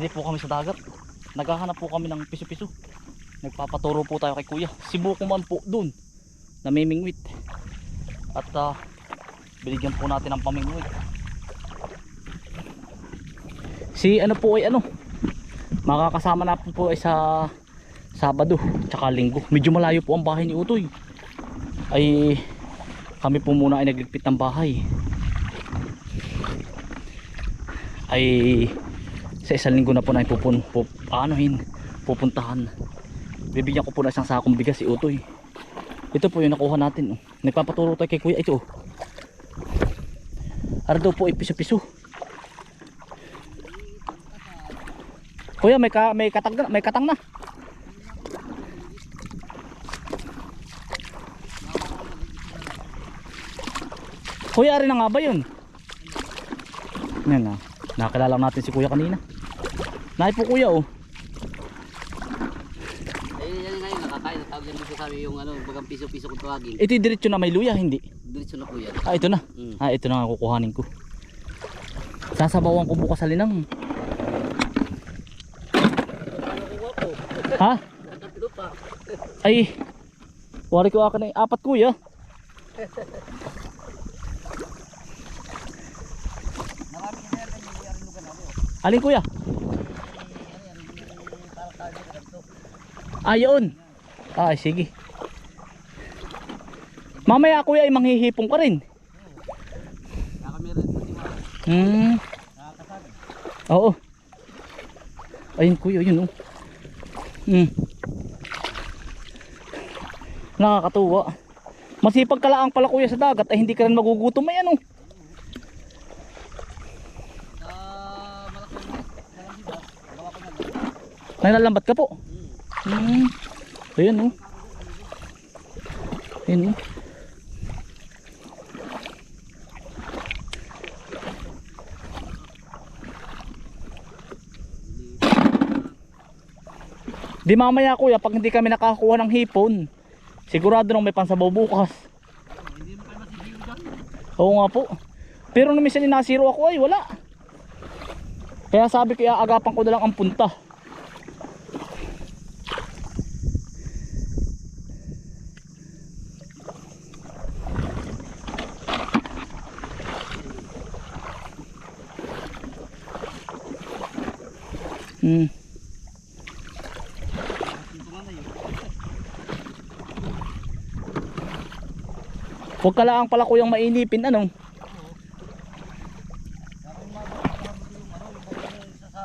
Dili po kami sa dagat. Naghahanap po kami ng piso-piso. Nagpapaturo po tayo kay kuya. Sibuko man po dun. Namimingwit. At ah, binigyan po natin ng pamingwit. Si ano po ay ano. Makakasama na po, po ay sa Sabado tsaka Linggo. Medyo malayo po ang bahay ni Utoy. Ay kami po muna ay nagligpit ng bahay. Ay sa isang linggo na po na pupun, pup, anuhin, pupuntahan. Bibigyan ko po na isang sakong bigas si Utoy. Ito po yung nakuha natin. oh. Nagpapaturo tayo kay Kuya. Ito. oh. Ara daw po ay piso-piso. Kuya, may ka, may katang na, may katang na. Kuya, ari na nga ba yun? Yan na. Nakakilala natin si kuya kanina. Nahi po kuya oh. Eh, yan nga yun, nakakain. Natawag yan dito sa yung ano, bagang piso-piso kung tawagin. Ito yung diretso na may luya, hindi. Diretso na yan. Ah, ito na. Mm. Ah, ito na nga kukuhanin ko. Sasabawan ko bukas sa linang. Ha? Ay. Wari ko akin ay apat kuya. Marami na yan, yung may aring lugar na mo. Alin kuya? Ah, yun. Ah, sige. Mamaya kuya ay manghihipong ka rin. Hmm. Oo. Ayun kuya, yun oh. Hmm. Nakakatuwa. Masipag ka lang pala kuya sa dagat ay hindi ka rin magugutom ay. Sa malaki malaki ba? Gawa ko na. Nalalambat ka po. Hmm. Ayun oh. Ayun oh. Di mamaya kuya pag hindi kami nakakuha ng hipon sigurado nang may pansabaw bukas. Oo nga po. Pero nung minsan inasiro ako ay wala. Kaya sabi ko agapan ko na lang ang punta. Hmm. Huwag ka lang pala kuyang mainipin ano. Ano, sa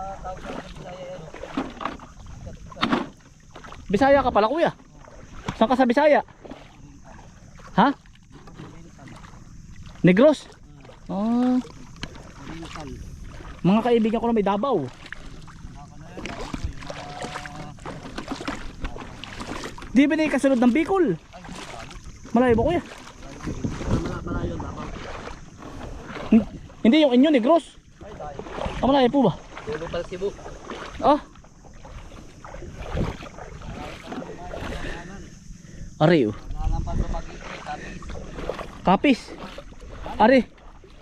Bisaya ka pala kuya. Saan ka sa Bisaya? Ha? Negros? Oriental. mga kaibigan ko na may Davao. Di ba na kasunod ng Bicol? Malayo ba kuya? Mala- Malayo. Hin- Hindi yung inyo. Ay, dahil. Ah, malayo po ba? Tulo pala Cebu. Ah. Ari oh. Kapis. Ari.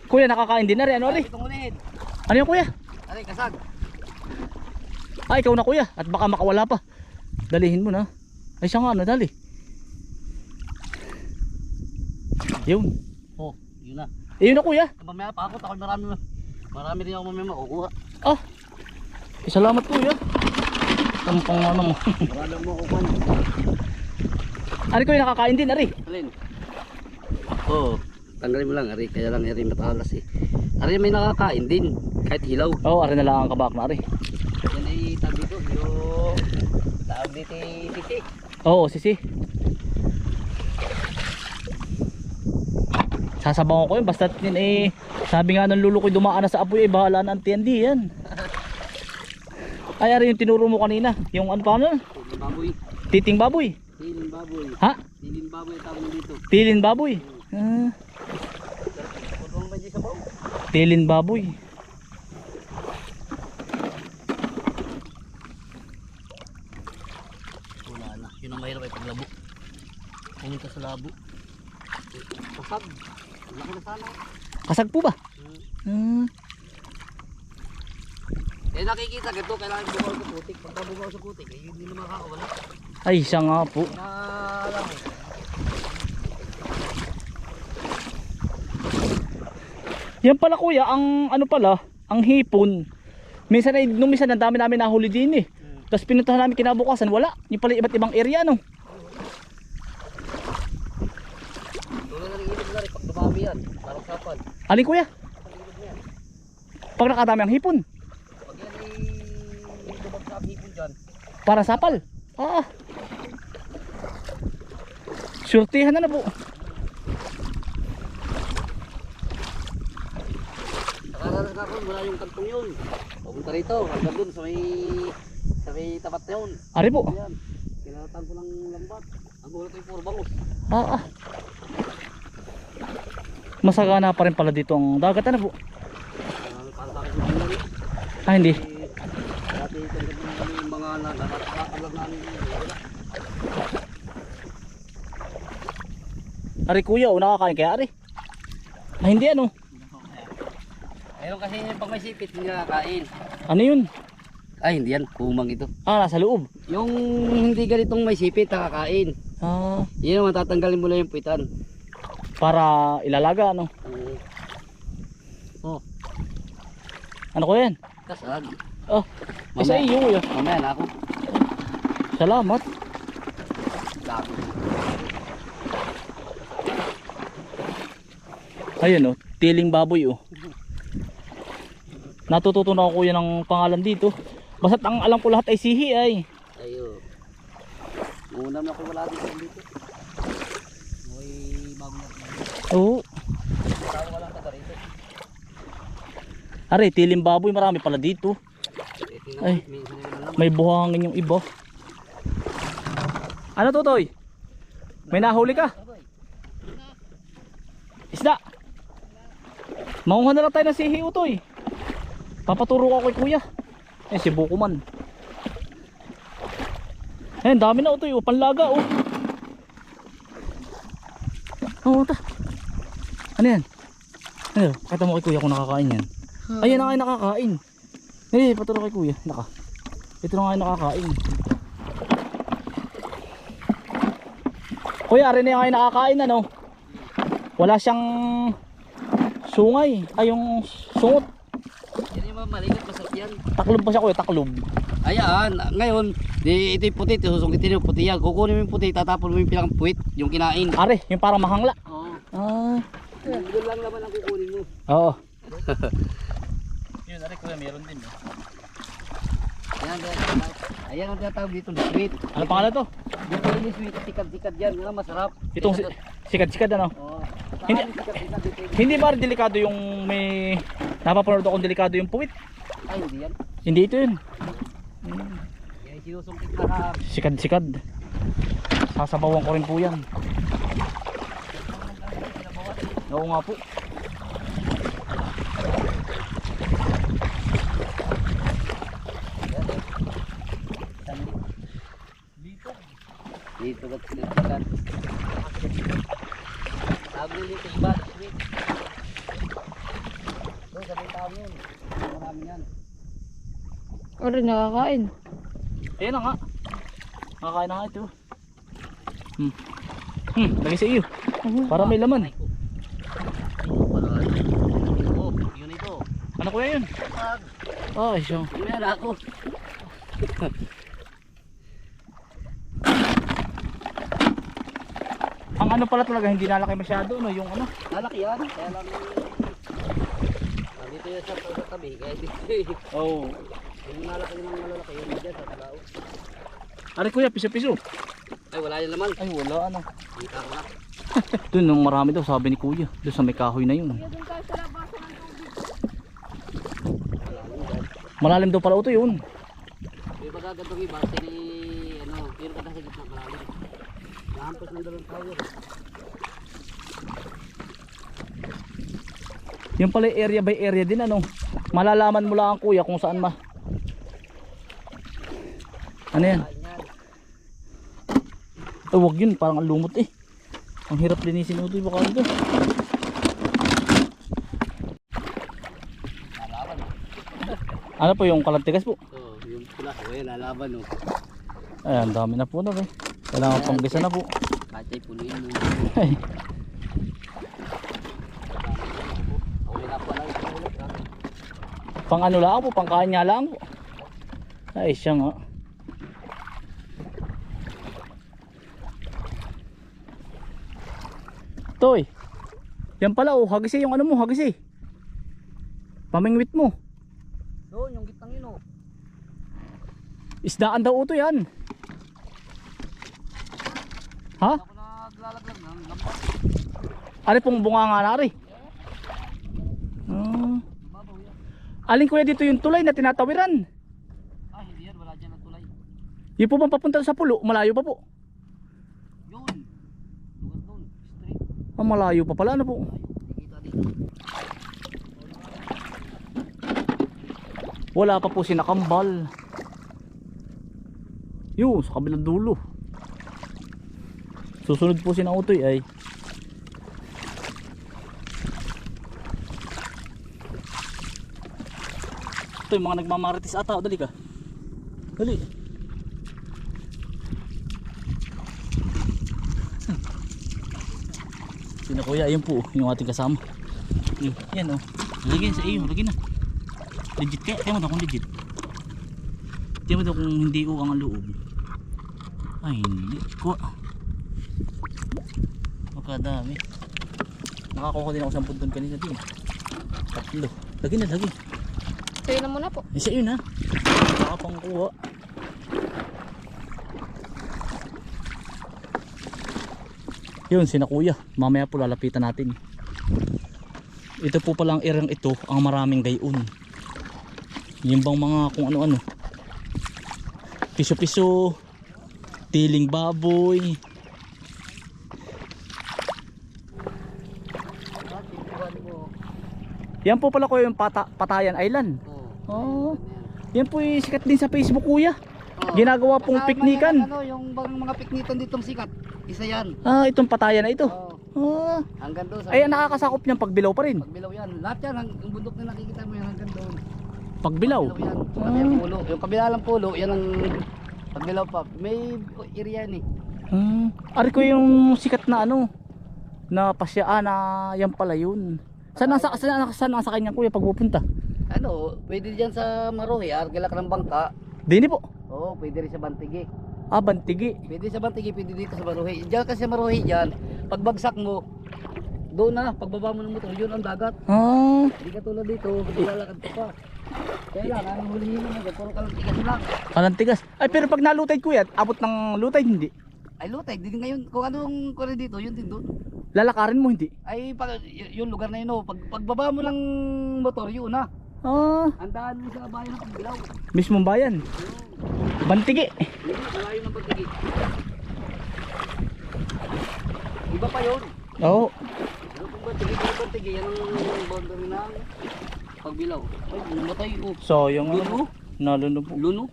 Kuya nakakain din na rin. Ano ulihin. Ano yung kuya? Aray, kasag. Ah, ikaw na kuya. At baka makawala pa. Dalihin mo na. Ay siya nga, ano, dali. Yun. Oh, yun na. Eh, yun na kuya. Mamaya pa ako, takot marami. Marami rin ako mamaya makukuha. Ah. Eh, salamat kuya. Tampang ano mo. Marami ako makukuha. Ari kuya nakakain din, ari. Alin? Oo. Oh, tanggalin mo lang, Ari. Kaya lang, Ari, matalas eh. Ari, may nakakain din. Kahit hilaw. Oo, oh, ari na lang ang kabak na ari. Yan ay tawag dito. Yung tawag dito eh, titi. Oo, sisi. Sasabawan ko yun, basta yun eh, sabi nga ng lulo ko dumaan na sa apoy, eh, bahala na ang TND yan. Ay, ari yung tinuro mo kanina, yung ano pa ano, baboy. titing baboy. Tilin baboy. Ha? Tilin baboy tawag dito. Tilin baboy. Ah, sa baw? tilin baboy. Wala na. Yun ang mahirap ay paglabo. Pumunta sa labo. Pasag. Laki na sana. Kasag po ba? Hmm. Ah, Eh nakikita ganito, kailangan bumaw sa putik. Pagka bumaw sa putik, eh hindi na makakawala. Ay, siya nga po. Na eh. Yan pala kuya, ang ano pala, ang hipon. Minsan ay, nung minsan ang dami namin nahuli din eh. Tapos pinuntahan namin kinabukasan, wala. Yung pala iba't ibang area no. Dumami yan, parang kapal. Alin kuya? Pag nakadami ang hipon, Pag yan ay dumagsa ang hipon dyan, para sapal. Ah. Surtihan na na po. nakaranas na ako, wala yung kantong yun. Papunta rito, hanggang dun sa may, sa may tapat na yun. Ari po. Yan, kinatang ko ng lambat. Ang gulat yung puro bangus. Ah, ah. Masagana pa rin pala dito ang dagat ano po. Sa akin yung lang. Ah, hindi. Dati yung mga. Wala. Ari kuya, o nakakain kaya ari. Ah, hindi ano. Ayun kasi yung pag may sipit, hindi nakakain. Ano yun? Ay, hindi yan. Kumang ito. Ah, nasa loob. Yung hindi ganitong may sipit, nakakain. Ah, Yun naman, tatanggalin mo lang yung puwitan. para ilalaga ano. Uh, oh, Ano ko yan? kasag. Oh, isa iyo kuya. mamaya na ako. Salamat. Dami. Ayun oh, tiling baboy oh. Natututo na ako kuya ng pangalan dito. Basta't ang alam ko lahat ay sihi ay. Ayo. Una na ako wala dito dito. May bago na. Oo. Tao wala taga rito. Are, tiling baboy marami pala dito. Eh, Ay. May buhangin yung iba. Ano tutoy? May nahuli ka? Isda. Maunga na lang tayo ng sihi utoy. Papaturo ko kay kuya. Eh si Bukuman. Eh dami na utoy, oh, panlaga oh. Oo ta. Ano yan? Ano, pakita mo kay kuya kung nakakain yan. Ayan na yung nakakain. Eh, paturo kay kuya. Naka. Ito na yung nakakain. Kuya, rin na yung nakakain ano. Wala siyang sungay. Ay, yung sungot. Yan yung mga maligat, masarap yan. Taklob pa siya kuya, taklob. Ayan, ngayon, di, ito yung puti, susungitin yung puti yan. Kukunin mo yung puti, tatapon mo yung pilang puwit, yung kinain. Are, yung parang mahangla. Oo. Ah. Yun lang naman ang kukunin mo. Oo. Yun, are kuya, meron din. Eh. Ayan, ayan, ayan ang tinatawag dito, sweet. Ano pangalan to? Dito yung sweet, sikat-sikat yan, yan ang masarap. Itong si sikat-sikat ano. Oo. Hindi-. Hindi ba delikado yung may napapanood akong delikado yung puwit? Ay, hindi yan. Hindi ito yun. Yan yung sinusungkit na ka. Sikad-sikad. Sasabawan ko rin po yan. Oo nga po. Dito ba't sikat-sikat? Sabi nila dito, bad, sweet. Doon, sabi tao yun. Marami yan. O rin nakakain. Ayan na nga. Nakakain na nga ito. Hmm. Hmm, lagay sa iyo. Para may laman. Oh, yun ito. Ano kuya yun? Pag, Ay, siya. yun yan ako. Ang ano pala talaga, hindi nalaki masyado, no? Yung ano. Lalaki yan. Kaya lang, nandito yan sa, sa tabi. Kaya dito, Oo. Oh. yung nalaki yung malalaki, yun dyan sa talao. Ari kuya, piso-piso. Ay, wala yan naman. Ay, wala ano. Kita ko na. Doon, nung marami daw, sabi ni kuya. Doon sa may kahoy na yun. Kaya doon tayo sa labasan ng tubig. Malalim daw pala ito yun. Yung magagandong iba, sini, ano, pero kada sa gitna malalim. Nahampas ng dalawang tower. Yung pala area by area din ano. Malalaman mo lang kuya kung saan ma. Ano yan? Eh, wag yun, parang ang lumot eh. Ang hirap linisin ito, baka ito. Ano po yung kalantigas po? Oo, yung pula. O yan, lalaban o. Ay, ang dami na po na eh. Kailangan pang gisa na po. Kahit ay punuin mo. Ay, Okay na pala ito ulit ha. Pang ano lang po, pang kain nga lang po. Ay, siya nga. Toy. Yan pala oh, hagisi yung ano mo, hagisi. Pamingwit mo. Doon, yung gitnang yun o. Isdaan daw ito yan. Ha? Naglalaglag ng lampas. Ano pong bunga nga nari? Ah. Lumabaw yan. Alin kuya dito yung tulay na tinatawiran? Ah, hindi yan. Wala dyan ang tulay. Yung po bang papunta sa pulo, malayo pa po. Yun. Lugar doon. Straight. Ah, malayo pa pala ano po. Wala pa po sinakambal. Yo, sa kabilang dulo. Susunod po si Nautoy ay Ito yung mga nagmamarites ata. Dali ka. Dali. Sino kuya? Ayun po. Yung ating kasama. Yun, yan o. Oh. Lagyan sa iyo. Lagyan na. Legit kaya. Kaya mo daw kung legit. Kaya mo daw kung hindi ko ang loob. Ay hindi. Kuha. Makadami. Nakakuha din ako sa doon kanina din. Tatlo. Lagi na, lagi. Sa'yo na muna po. Isa yun ha. Nakapang kuha. Yun, sina kuya. Mamaya po lalapitan natin. Ito po palang irang ito ang maraming gayon. Yung bang mga kung ano-ano. Piso-piso. Tiling baboy. Yan po pala kuya yung pata Patayan Island. Oh. Yan po yung sikat din sa Facebook kuya. Oo. Ginagawa pong Kasama piknikan. yan, Ano, yung bang mga piknikan ditong sikat. Isa yan. Ah, itong Patayan na ito. Oo. Ah. Hanggang doon. sa- Ay, nakakasakop niyang pagbilaw pa rin. Pagbilaw yan. Lahat yan. Yung bundok na nakikita mo yan hanggang doon. Pagbilaw. Pagbilaw yan. Ah. Pati yung pulo. Yung kabila lang pulo, yan ang pagbilaw pa. May area yan eh. Hmm. Ari ko yung sikat na ano na pasyaan na yan pala yun. Saan nasa saan, saan nasa kanya kuya pag pupunta? Ano, pwede dyan sa Marohe, Argila ka ng bangka. Dini po. Oo, pwede rin sa Bantigi. Ah, Bantigi. Pwede sa Bantigi, pwede dito sa Marohe. Diyan kasi sa Marohe dyan, pagbagsak mo, doon na, pagbaba mo ng motor, yun ang dagat. Ah, Hindi ka tulad dito, lalakad ka pa. Kaya lang, ang hulihin mo na, puro kalantigas lang. kalantigas. Ay, pero pag nalutay kuya, abot ng lutay hindi. Ay lutay, din ngayon, kung anong kore dito, yun din doon. Lalakarin mo hindi. Ay, pag, yung lugar na yun, oh, pag, pagbaba mo ng motor, yun na. Ah, Andahan mo sa bayan ng pagbilaw. mismong bayan. Bantigi. Malayo ng pagtigi. Iba pa yun. Oo. Ano kung pagtigi, kung pagtigi, yan ang boundary ng pagbilaw. Ay, bumatay, oh. So, yung ano, naluno po. Luno?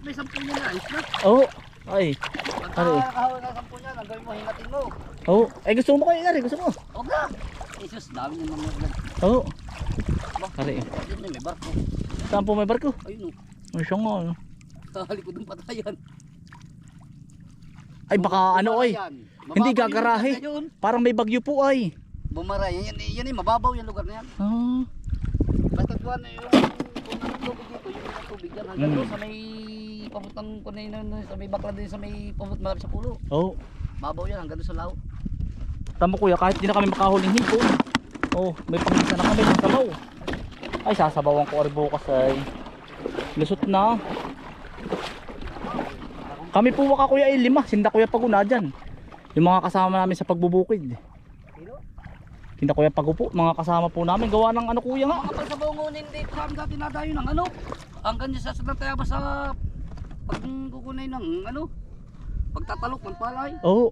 May sampung na, na. Oo. Ay. Ano eh? kahawin ka sampung niya, ang gawin mo, hingatin mo. Oo. Ay, gusto mo kayo, Ari? Gusto mo? Huwag na. Jesus, dami niya naman. Oo. Ba, Ari. Ayun na, may barko. Saan po may barko? Ayun, oh. Ay, siya nga. ano. Sa likod ng patayan. Ay, baka ano ay. Hindi gagarahe. na. Parang may bagyo po ay. Bumara, yan, yan, yan, yan, mababaw yung lugar na yan. Ah. Basta kuha na yung kung tubig dito, yung tubig yan. Hanggang Mm. doon sa may pamutang kunay na na- sa may bakla din sa may pamut malapit sa pulo. Oo. Babaw yan hanggang sa lao. Tamo kuya, kahit di na kami makahuling hipon. Oh, may pamisa na kami ng sabaw. Ay, sasabawan ko ari bukas ay. Lusot na. Kami po waka kuya ay lima, sinda kuya paguna dyan. Yung mga kasama namin sa pagbubukid. Sinda kuya pagupo, mga kasama po namin. Gawa ng ano kuya nga. Mga kapal sa bangunin dito sa amin dati nadayo ng ano. Hanggang sa sa tayaba sa pagkukunay ng ano. Pagtatalok ng palay. Oo,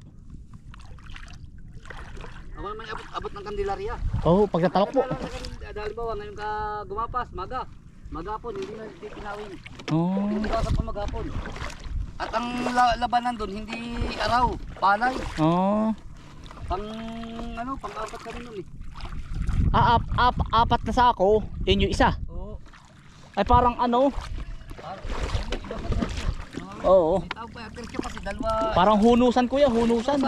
Ako naman abot, abot ng kandilarya. oo, pagkatalak po. Halimbawa ngayon ka gumapas, maga. Magapon, hindi na hindi tinawin. Oh. Pinubukasan pa magapon. At ang la- labanan doon, hindi araw, palay. Oh. Pang ano, pang apat kami nun eh. Ah, ap, ap, apat na sako, yun yung isa. Oo. Ay parang ano? Oo. Parang hunusan kuya, hunusan.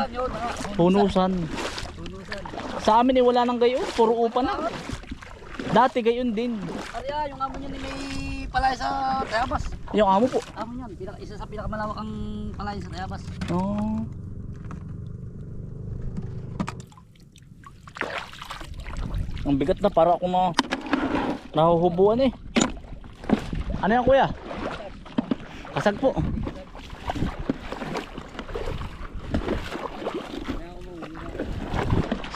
Hunusan. Sa amin eh wala nang gayon, puro upa na. Dati gayon din. Arya, yung amo niya ni may palay sa Tayabas. Yung amo po. Amo niyan, pinaka, isa sa pinakamalawak ang palay sa Tayabas. Oh. Ang bigat na para ako na nahuhubuan eh. Ano yan kuya? Kasag po.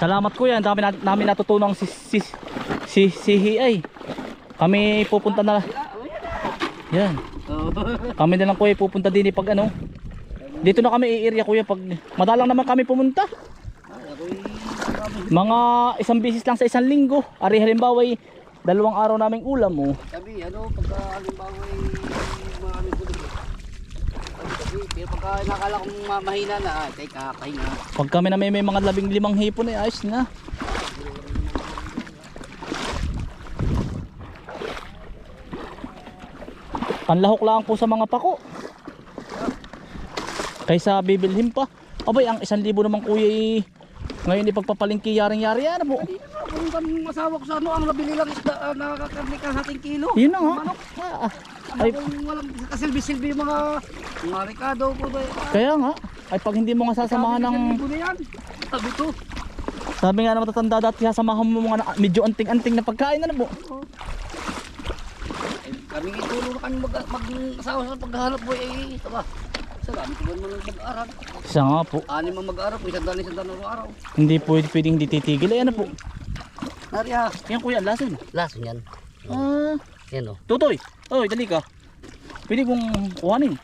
Salamat kuya, ang dami na, namin natutunang si si si si Hiay. Kami pupunta na. Yan. Kami na lang kuya pupunta din eh pag ano. Dito na kami i-area kuya pag madalang naman kami pumunta. Mga isang bisis lang sa isang linggo. Ari halimbawa ay dalawang araw naming ulam oh. Sabi, ano, pagka halimbawa ay marami po doon. Sabi, pero pagka nakala kong ma- mahina na, ay, teka, kahinga. Pag kami na may, may mga labing limang hipon ay ayos na. Panlahok lang po sa mga pako. Kaysa bibilhin pa. Abay, ang isang libo naman kuya eh, ngayon ipagpapalingki yaring-yari yan po. Hindi na, kung asawa ko sa ano, ang nabili lang isda, uh, nakakarni ka sa ating kilo. Yun na nga. Manok. Ah, ah. Ano Ay, walang kasilbi-silbi yung mga, mga Ricardo po ba? kaya nga, ay pag hindi mo nga sasamahan ng... Sabi yan. Sabi nga na matatanda dati sasamahan mo mga na- medyo anting-anting na pagkain na po. Eh, kami itulong na kami mag, mag-asawa sa paghahanap po eh. Taba. Sa dami ko naman mag-aral. Isa nga po, Anim ang mag-aral po, isang daan isang daan araw. hindi pwede pwedeng hindi titigil. Ay ano po, Nariya. yan kuya, lason. Laso niyan. Ah, Yan o. tutoy. Oy, dali ka. Pwede kong kuhanin.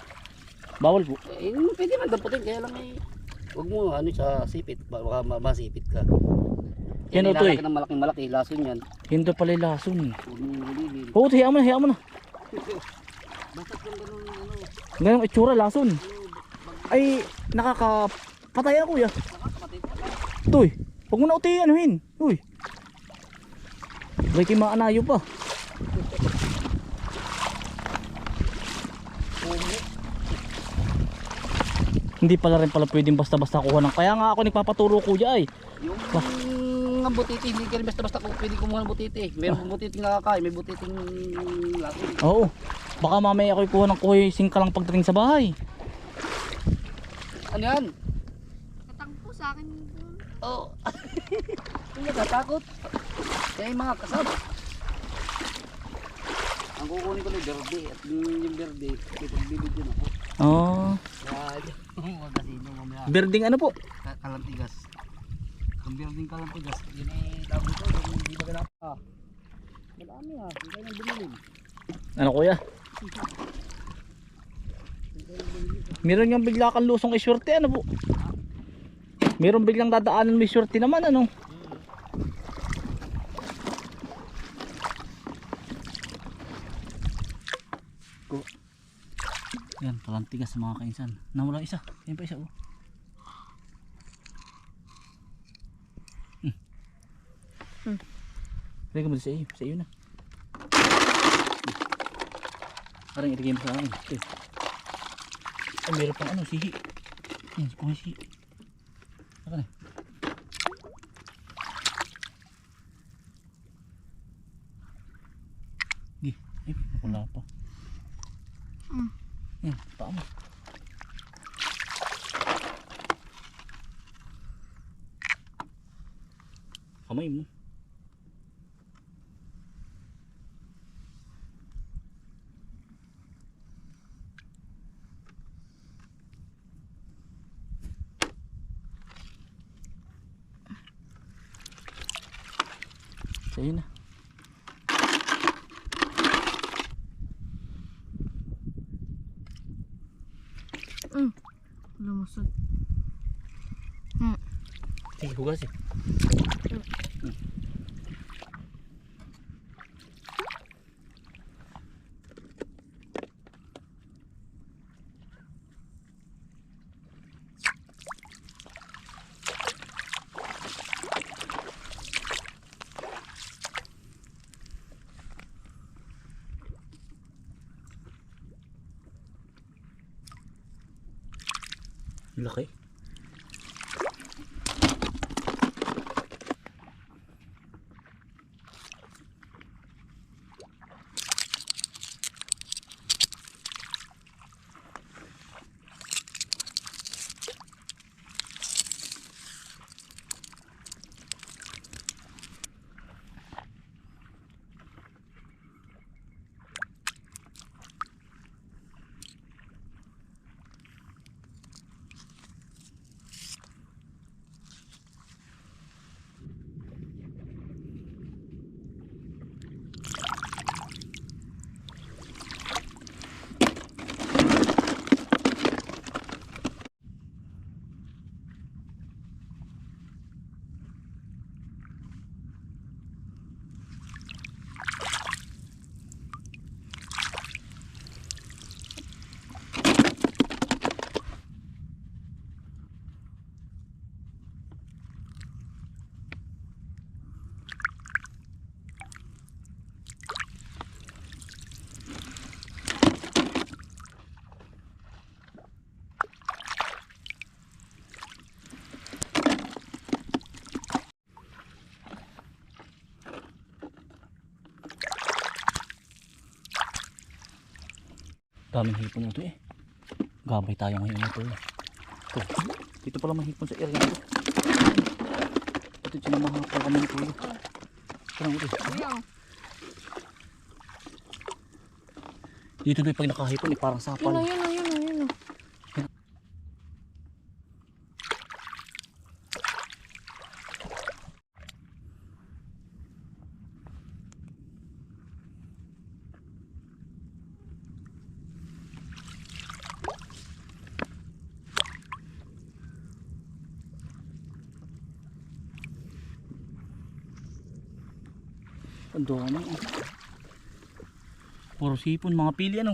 Bawal po. Eh, pwede man damputin, kaya lang eh. Huwag mo ano sa sipit, baka ma- masipit ka. Yan, Eh, Otoy. nilalaki ng malaking malaki, laso niyan. Hindi pala yung lason. Huwag mo. Oo, hayaan mo na, hayaan mo na. Basta kung ganun ano, Ganyan itsura, lason. Ay, nakakapatay na kuya. nakakapatid ka lang. Toy, huwag mo na uti anuhin. Uy. May kimaanayo pa. Hindi pala rin pala pwedeng basta-basta kuha ng. Kaya nga ako nagpapaturo kuya ay. Yung ang butiti, hindi ka rin basta-basta kung pwede kumuha ng butiti. Meron butiting nakakain, may butiting laso. Oo. Baka mamaya ako'y kuha ng kuhay singka lang pagdating sa bahay. Ano yan? Katangpo sa akin. Oo. Oh. Hindi natatakot. Kaya yung mga kasama. Ang kukunin ko yung berde at yung may pagbibigyan ako. Oh. Magazino mamaya. Berding ano po? Ka- Kalantigas. Ang berdeng kalantigas, yun ay tawag ito, yung hindi ba ganap ka. Malami ah, hindi kayo nang bumili. Ano kuya? Meron yung bigla kang lusong isyurte ano po? Meron biglang dadaanan may isyurte naman ano? Ko. Yan, palantigas sa mga kainsan. Nawala isa. Yan pa isa oh. Hmm. Hmm. Lagyan mo sa iyo. Sa iyo na. Parang ilagay mo sa akin. Okay. Ay, meron pang ano, sihi. Yan, kuha yung sihi. Saka na. Di, ay, wala pa. Mm. Yan, paa mo. Kamay mo. c'est progressif. Daming hipon ito eh. Gabay tayo ngayon ito eh. Ito. Dito pala may hipon sa area ito. Ito sinamahapal kami ni Kuya. Parang ito. Dito doon pag nakahipon eh parang sapal. yun yun o. Ang dami. Puro sipon, mga pili ano.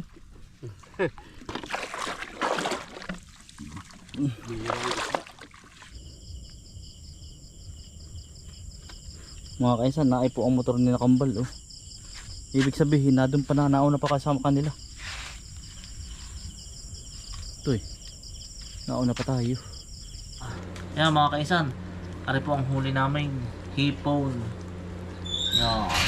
mga kainsan, naay po ang motor ni Nakambal oh. Ibig sabihin, na doon pa na nauna pa kasama kanila. Ito eh. Nauna pa tayo. Yan mga kaisan, ari po ang huli namin hipon. Yan.